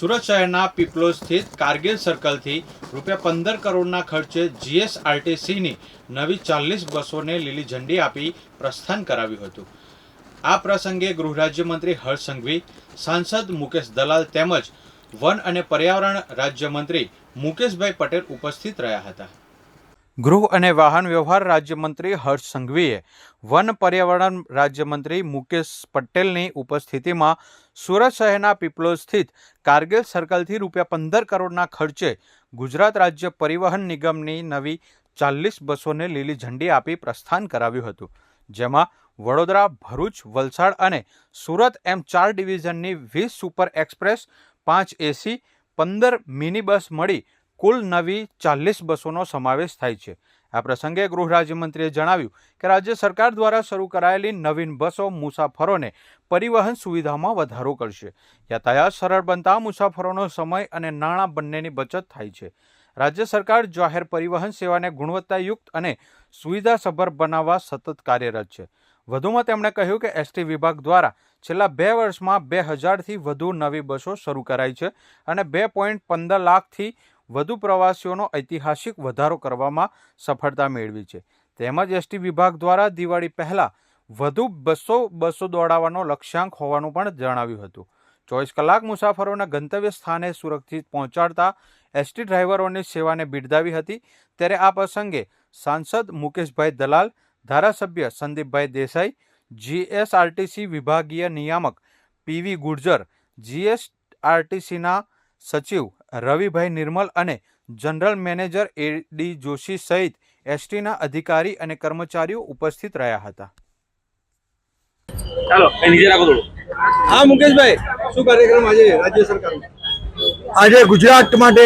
સુરત શહેરના પીપલોદ સ્થિત કારગિલ સર્કલથી રૂપિયા પંદર કરોડના ખર્ચે જીએસઆરટીસીની નવી ચાલીસ બસોને લીલી ઝંડી આપી પ્રસ્થાન કરાવ્યું હતું. આ પ્રસંગે ગૃહ રાજ્યમંત્રી હર્ષ સંઘવી, સાંસદ મુકેશ દલાલ તેમજ વન અને પર્યાવરણ રાજ્યમંત્રી મુકેશભાઈ પટેલ ઉપસ્થિત રહ્યા હતા. ગૃહ અને વાહન વ્યવહાર રાજ્યમંત્રી હર્ષ સંઘવીએ વન પર્યાવરણ રાજ્યમંત્રી મુકેશ પટેલની ઉપસ્થિતિમાં સુરત શહેરના પીપલોદ સ્થિત કારગિલ સર્કલથી રૂપિયા પંદર કરોડના ખર્ચે ગુજરાત રાજ્ય પરિવહન નિગમની નવી ચાલીસ બસોને લીલી ઝંડી આપી પ્રસ્થાન કરાવ્યું હતું, જેમાં વડોદરા, ભરૂચ, વલસાડ અને સુરત એમ ચાર ડિવિઝનની વીસ સુપર એક્સપ્રેસ, પાંચ એસી, પંદર મિની બસ મળી કુલ નવી ચાલીસ બસોનો સમાવેશ થાય છે. આ પ્રસંગે ગૃહ રાજ્યમંત્રીએ જણાવ્યું કે રાજ્ય સરકાર દ્વારા શરૂ કરાયેલી નવીન બસો મુસાફરોને પરિવહન સુવિધામાં વધારો કરશે. યાતાયાત સરળ બનતા મુસાફરોનો સમય અને નાણાં બંનેની બચત થાય છે. રાજ્ય સરકાર જાહેર પરિવહન સેવાને ગુણવત્તાયુક્ત અને સુવિધાસભર બનાવવા સતત કાર્યરત છે. વધુમાં તેમણે કહ્યું કે એસટી વિભાગ દ્વારા છેલ્લા બે વર્ષમાં બે હજારથી વધુ નવી બસો શરૂ કરાઈ છે અને બે પોઈન્ટ પંદર લાખથી વધુ પ્રવાસીઓનો ઐતિહાસિક વધારો કરવામાં સફળતા મેળવી છે. તેમજ એસટી વિભાગ દ્વારા દિવાળી પહેલાં વધુ બસો બસો દોડાવવાનો લક્ષ્યાંક હોવાનું પણ જણાવ્યું હતું. ચોવીસ કલાક મુસાફરોના ગંતવ્ય સ્થાને સુરક્ષિત પહોંચાડતા એસટી ડ્રાઈવરોની સેવાને બિરદાવી હતી. ત્યારે આ પ્રસંગે સાંસદ મુકેશભાઈ દલાલ, ધારાસભ્ય સંદીપભાઈ દેસાઈ, જીએસઆરટીસી વિભાગીય નિયામક પીવી ગુર્જર, જીએસઆરટીસીના સચિવ રવિભાઈ નિર્મલ અને general manager A D Joshi સહિત એસટીના અધિકારી અને કર્મચારીઓ ઉપસ્થિત રહ્યા હતા. ચાલો હા મુકેશભાઈ શું કાર્યક્રમ આજે રાજ્ય સરકારનો? આજે ગુજરાત માટે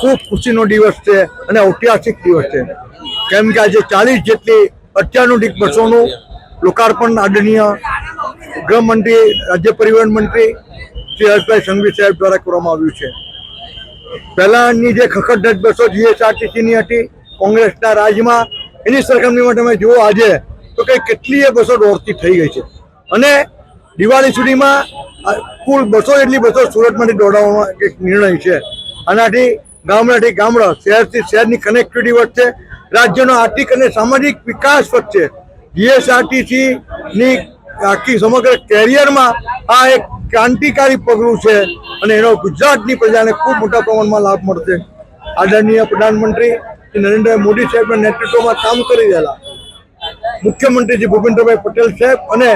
ખૂબ ખુશીનો દિવસ છે અને ઐતિહાસિક દિવસ છે. કેમ કે આજે ચાલીસ જેટલી અત્યાધુનિક બસોનું લોકાર્પણ આદરણીય ગૃહમંત્રી રાજ્ય પરિવહન મંત્રી શ્રી હર્ષભાઈ સંઘવી સાહેબ દ્વારા કરવામાં આવ્યું છે. પહેલાની જે ખખડધજ બસો જીએસઆરટીસીની હતી, કોંગ્રેસના રાજમાં, એની સરખામણીમાં તમે જુઓ આજે, તો કે કેટલીય બસો દોડતી થઈ ગઈ છે. અને દિવાળી સુધીમાં કુલ બસો જેટલી બસો સુરતમાંથી દોડાવવાનો એક નિર્ણય છે. આનાથી ગામડાથી ગામડા, શહેરથી શહેરની કનેક્ટિવિટી વધશે, રાજ્યનો આર્થિક અને સામાજિક વિકાસ વધશે. જીએસઆરટીસી ની આખી સમગ્ર કેરિયરમાં આ એક ક્રાંતિકારી પગલું છે અને એનો ગુજરાતની પ્રજાને ખૂબ મોટા પ્રમાણમાં લાભ મળશે. આદરણીય પ્રધાનમંત્રી નરેન્દ્ર મોદી સાહેબના નેતૃત્વમાં કામ કરી રહેલા મુખ્યમંત્રી શ્રી ભૂપેન્દ્રભાઈ પટેલ સાહેબ અને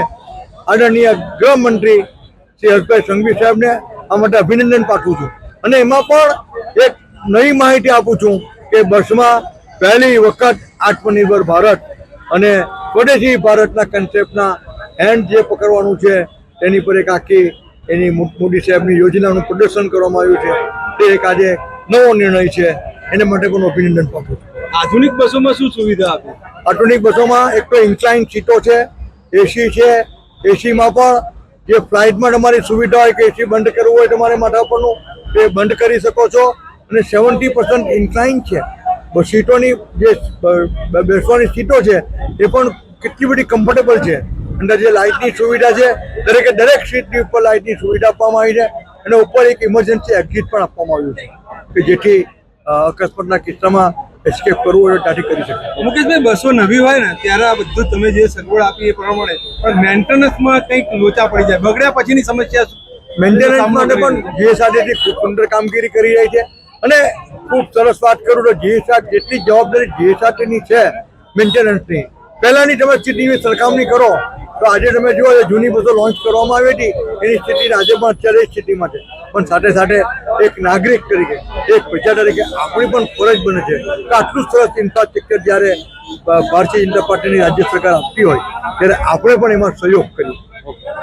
આદરણીય ગૃહમંત્રી શ્રી હર્ષભાઈ સંઘવી સાહેબને આ માટે અભિનંદન પાઠવું છું. અને એમાં પણ એક નવી માહિતી આપું છું કે બસમાં પહેલી વખત આત્મનિર્ભર ભારત અને સ્વદેશી ભારતના કન્સેપ્ટના હેન્ડ જે પકડવાનું છે તેની પર એક આખી એની મોદી સાહેબની યોજનાનું પ્રદર્શન કરવામાં આવ્યું છે. તે એક આજે નવો નિર્ણય છે. એને માટે પણ અભિનંદન પાઠવું છું. આધુનિક બસોમાં શું સુવિધા આપી? આધુનિક બસોમાં એક તો ઇન્ક્લાઇન સીટો છે એસી છે. એસીમાં પણ જે ફ્લાઇટમાં તમારી સુવિધા હોય કે એસી બંધ કરવું હોય તમારે માથા પરનું તે બંધ કરી શકો છો. અને સેવન્ટી પર્સન્ટ ઇન્ક્લાઇન છે. સીટોની જે બેસવાની સીટો છે એ પણ કેટલી બધી કમ્ફર્ટેબલ છે. અંદર જે લાઇટની સુવિધા છે દરેકે દરેક સીટની ઉપર લાઇટની સુવિધા આપવામાં આવી છે અને ઉપર એક ઇમરજન્સી એક્ઝિટ પણ આપવામાં આવ્યું છે કે જેથી અકસ્માતના કિસ્સામાં એસ્કેપ કરવું હોય તો ત્યાંથી કરી શકે મુકેશભાઈ બસો નવી હોય ને ત્યારે આ બધું તમે જે સગવડ આપી એ પ્રમાણે પણ મેન્ટેનન્સમાં કંઈક લોચા પડી જાય. બગડ્યા પછીની સમસ્યા? મેન્ટેનન્સ માટે પણ જીએસઆરટીસી ખૂબ સુંદર કામગીરી કરી રહી છે. અને ખૂબ સરસ વાત કરું તો જીએસઆર જેટલી જવાબદારી જીએસઆરટીની છે મેન્ટેનન્સની પહેલાની તમે સ્થિતિની સરખામણી કરો તો આજે તમે જુઓ જૂની બસો લોન્ચ કરવામાં આવી હતી. એની સ્થિતિ આજે પણ અત્યારે સ્થિતિમાં છે પણ સાથે સાથે એક નાગરિક તરીકે, એક પ્રજા તરીકે આપણી પણ ફરજ બને છે કે આટલું સરસ ઇન્ફ્રાસ્ટ્રક્ચર જ્યારે ભારતીય જનતા પાર્ટીની રાજ્ય સરકાર આપતી હોય, ત્યારે આપણે પણ એમાં સહયોગ કરીએ.